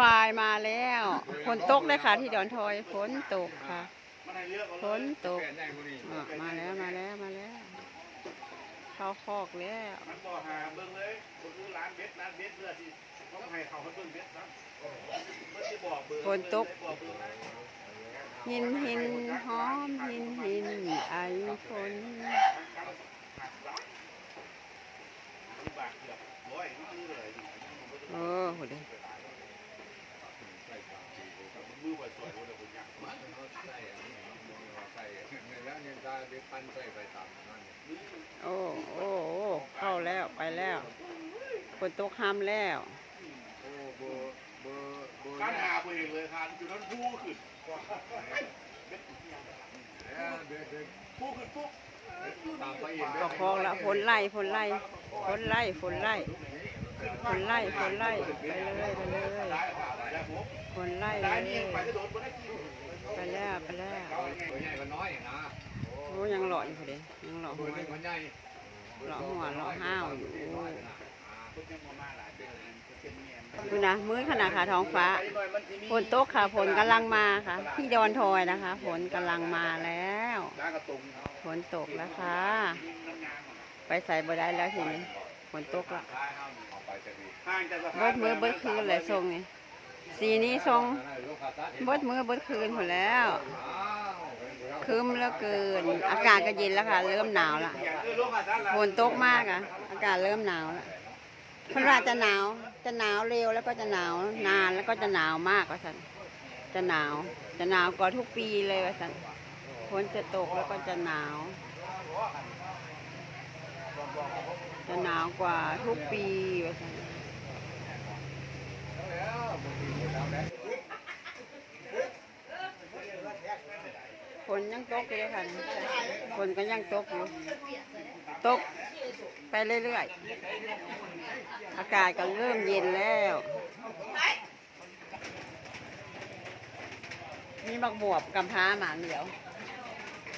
ควายมาแล้วฝนตกเลยค่ะ ที่ดอนทอยฝนตกค่ะฝนตกอะมาแล้วมาแล้วมาแล้ว เข้าคอกแล้วมันบ่หาเบิ่งเลยบ่คือร้านเบ็ดร้านเบ็ดเพื่อที่ต้องให้เขาเขาเบิ่งเบ็ดนะเมื่อที่บอกเบอร์ฝนตก บอกเบอร์นะหินหินหอมหินหินไอฝนบาทเกือบร้อยนี่เลย เออโหเด้อบ่สวยบ่ได้บ่ยัก โอ้โอ้โอ้เข้าแล้วไปแล้วฝนตกห้ามแล้วการหาเองเลยทานอยู่นั้นผู้ขึ้นผู้ขึ้นปุ๊บก็คลองละฝนไล่ฝนไล่ฝนไล่ฝนไล่ฝนไล่ฝนไล่ไปเลยไปเลยได้ค่ะได้ผมฝนไล่เลยไปแล้วไปแล้ว โอ้ยังหล่ออยู่พอดียังหล่อหัววนึงมันใหญ่หล่อหัวหล่อห้าวอยู่คนยังบ่มาหลายเป็นเมียนดูนะมืดขนาดค่ะท้องฟ้าฝนตกค่ะฝนกำลังมาค่ะ ที่ดอนทอยนะคะฝนกำลังมาแล้วฝนตกแล้วค่ะ ไปใส่บ่ได้แล้วทีนี้ฝนตกละห่างจากสะเบิดมือเบิดคืนเลยทรงนี่สีนี้ทรงเบิดมือเบิดคืนหมดแล้ว คืมแล้วเกิน อากาศก็เย็นแล้วค่ะ เริ่มหนาวละอย่างคือโลกอาจารย์ฝนตกมากอะ อากาศเริ่มหนาวแล้วคนราจะหนาว จะหนาวเร็วแล้วก็จะหนาวนานแล้วก็จะหนาวมากว่าสันจะหนาว จะหนาวกว่าทุกปีเลยว่าสันฝนจะตกแล้วก็จะหนาว จะหนาวกว่าทุกปีว่าสัน นยังตกอยู่เลยค่ะฝนก็ยังตกอยู่ ตกไปเรื่อยๆ อากาศก็เริ่มเย็นแล้ว มีบักบวบกำพ้าหมาเหลียว